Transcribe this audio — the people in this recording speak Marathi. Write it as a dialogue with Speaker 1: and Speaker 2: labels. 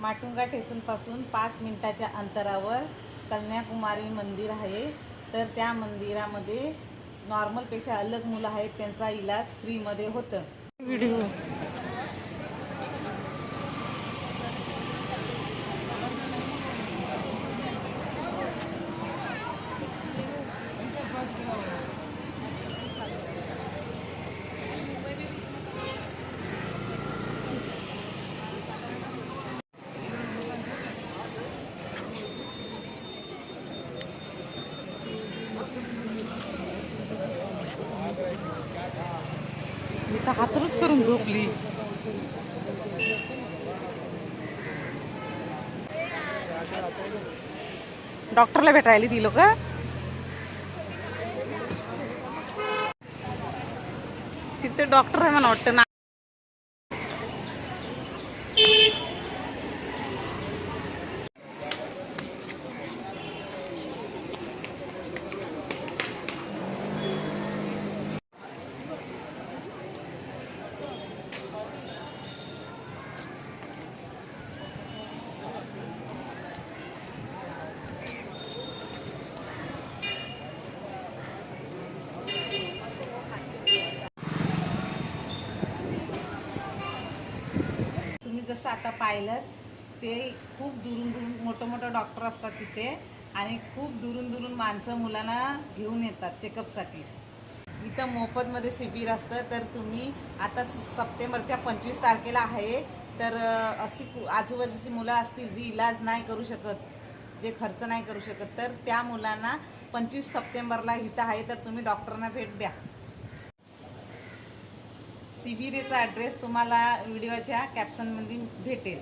Speaker 1: माटुंगा स्टेशनपासून पाच मिनटाच्या अंतरावर कन्याकुमारी मंदिर आहे. तर त्या मंदिरामध्ये नॉर्मलपेक्षा अलग मुलं आहेत त्यांचा इलाज फ्रीमध्ये होतं.
Speaker 2: व्हिडिओ. आता हातरूच करून झोपली. डॉक्टरला भेटायला ती लोक तिथे डॉक्टर आहे मला वाटतं ना.
Speaker 1: जसं आता पाहिलं ते खूप दुरून दुरून मोठं मोठं डॉक्टर असतात तिथे आणि खूप दुरून दुरून माणसं मुलांना घेऊन येतात चेकअपसाठी. इथं मोफतमध्ये शिबिर असतं तर तुम्ही आता स- सप्टेंबरच्या पंचवीस तारखेला आहे तर अशी कु- आजूबाजूची मुलं असतील जी इलाज नाही करू शकत जे खर्च नाही करू शकत तर त्या मुलांना पंचवीस सप्टेंबरला इथं आहे तर तुम्ही डॉक्टरांना भेट द्या. शिबिरेचा ॲड्रेस तुम्हाला व्हिडिओच्या कॅप्शनमध्ये भेटेल.